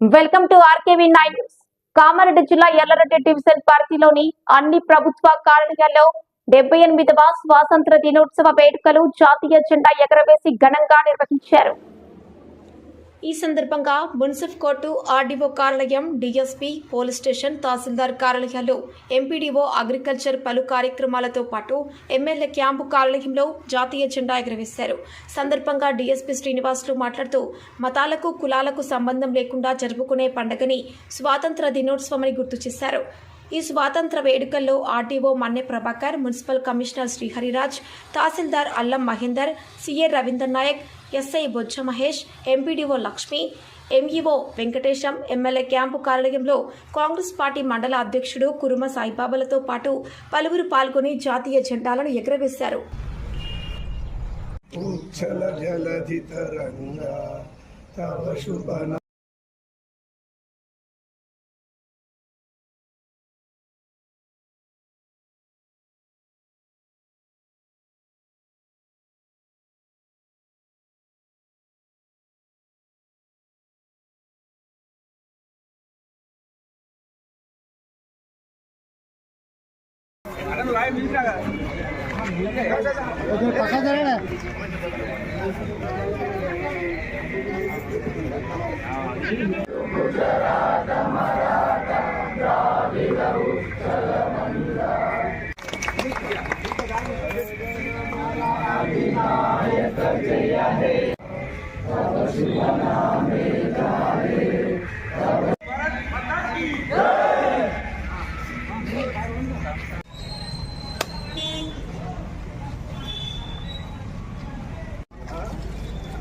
Welcome to R K V nine news. Kamareddy జిల్లా Yellareddy division పరిధిలోని అన్ని ప్రభుత్వ కార్యాలయాల్లో డెబ్బై ఎనిమిదవ స్వాతంత్ర దినోత్సవ వేడుకలు జాతీయ జెండా ఎగరవేసి ఘనంగా నిర్వహించారు. ఈ సందర్భంగా మున్సిఫ్ కోర్టు ఆర్డీఓ కార్యాలయం డీఎస్పీ పోలీస్ స్టేషన్ తహసీల్దార్ కార్యాలయాలు ఎంపీడీఓ అగ్రికల్చర్ పలు కార్యక్రమాలతో పాటు ఎమ్మెల్యే క్యాంపు కార్యాలయంలో జాతీయ జెండా ఎగురవేశారు. సందర్భంగా డీఎస్పీ శ్రీనివాసులు మాట్లాడుతూ మతాలకు కులాలకు సంబంధం లేకుండా జరుపుకునే పండుగని స్వాతంత్ర దినోత్సవమని గుర్తు చేశారు. ఈ స్వాతంత్ర వేడుకల్లో RTO Manne Prabhakar municipal commissioner Srihariraj తహసీల్దార్ Allam Mahender CA Ravinder Naik SI Bojja Mahesh MPDO Lakshmi MEO Venkatesham MLA camp కార్యాలయంలో కాంగ్రెస్ పార్టీ మండల అధ్యక్షుడు కురుమ సాయిబాబాలతో పాటు పలువురు పాల్గొని జాతీయ జెండాలను ఎగురవేశారు. తవ జనగణ మన అభినామ గంగా ఉచ్చల జలధి తరంగా తవ శుభ నామే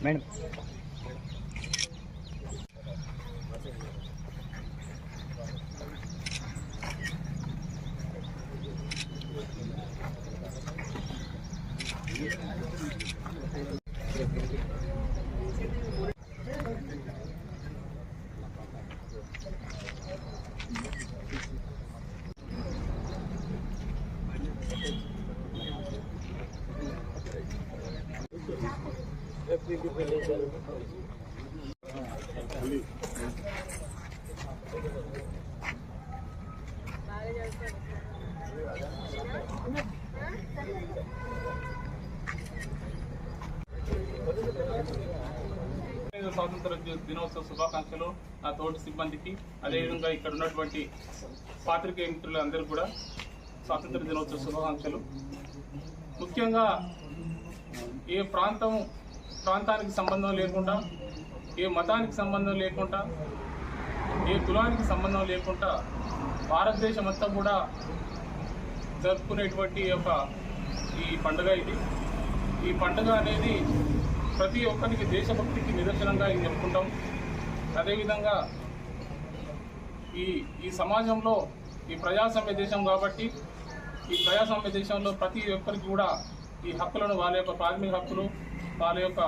mình Yeah. స్వాతంత్ర దినోత్సవ శుభాకాంక్షలు నా తోటి సిబ్బందికి. అదేవిధంగా ఇక్కడ ఉన్నటువంటి పాత్రికేయ మిత్రులందరూ కూడా స్వాతంత్ర దినోత్సవ శుభాకాంక్షలు. ముఖ్యంగా ఏ ప్రాంతం ప్రాంతానికి సంబంధం లేకుండా ఏ మతానికి సంబంధం లేకుండా ఏ కులానికి సంబంధం లేకుండా భారతదేశం అంతా కూడా జరుపుకునేటువంటి ఒక ఈ పండుగ ఇది. ఈ పండుగ అనేది ప్రతి ఒక్కరికి దేశభక్తికి నిదర్శనంగా ఇది చెప్పుకుంటాం అదేవిధంగా ఈ ఈ సమాజంలో ఈ ప్రజాస్వామ్య దేశం కాబట్టి ఈ ప్రజాస్వామ్య దేశంలో ప్రతి ఒక్కరికి కూడా ఈ హక్కులను వాళ్ళ యొక్క ప్రాథమిక హక్కులు వాళ్ళ యొక్క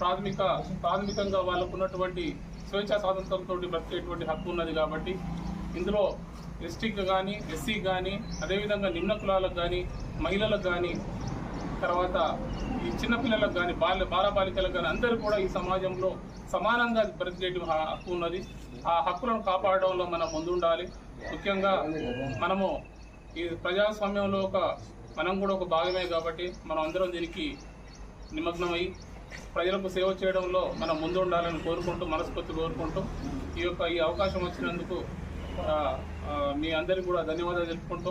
ప్రాథమిక ప్రాథమికంగా వాళ్ళకు ఉన్నటువంటి స్వేచ్ఛా స్వాతంత్రంతో బ్రతికేటువంటి హక్కు ఉన్నది కాబట్టి ఇందులో ఎస్టీకి కానీ ఎస్సీ కానీ అదేవిధంగా నిమ్న కులాలకు కానీ మహిళలకు కానీ తర్వాత ఈ చిన్నపిల్లలకు కానీ బాల్య బాలబాలికలకు కానీ అందరూ కూడా ఈ సమాజంలో సమానంగా బ్రతికేటి హక్కు ఉన్నది. ఆ హక్కులను కాపాడడంలో మనం ముందుండాలి. ముఖ్యంగా మనము ఈ ప్రజాస్వామ్యంలో ఒక మనం కూడా ఒక భాగమే కాబట్టి మనం అందరం దీనికి నిమగ్నమై ప్రజలకు సేవ చేయడంలో మనం ముందు ఉండాలని కోరుకుంటూ మనస్ఫూర్తి కోరుకుంటూ ఈ యొక్క ఈ అవకాశం వచ్చినందుకు మీ అందరికీ కూడా ధన్యవాదాలు తెలుపుకుంటూ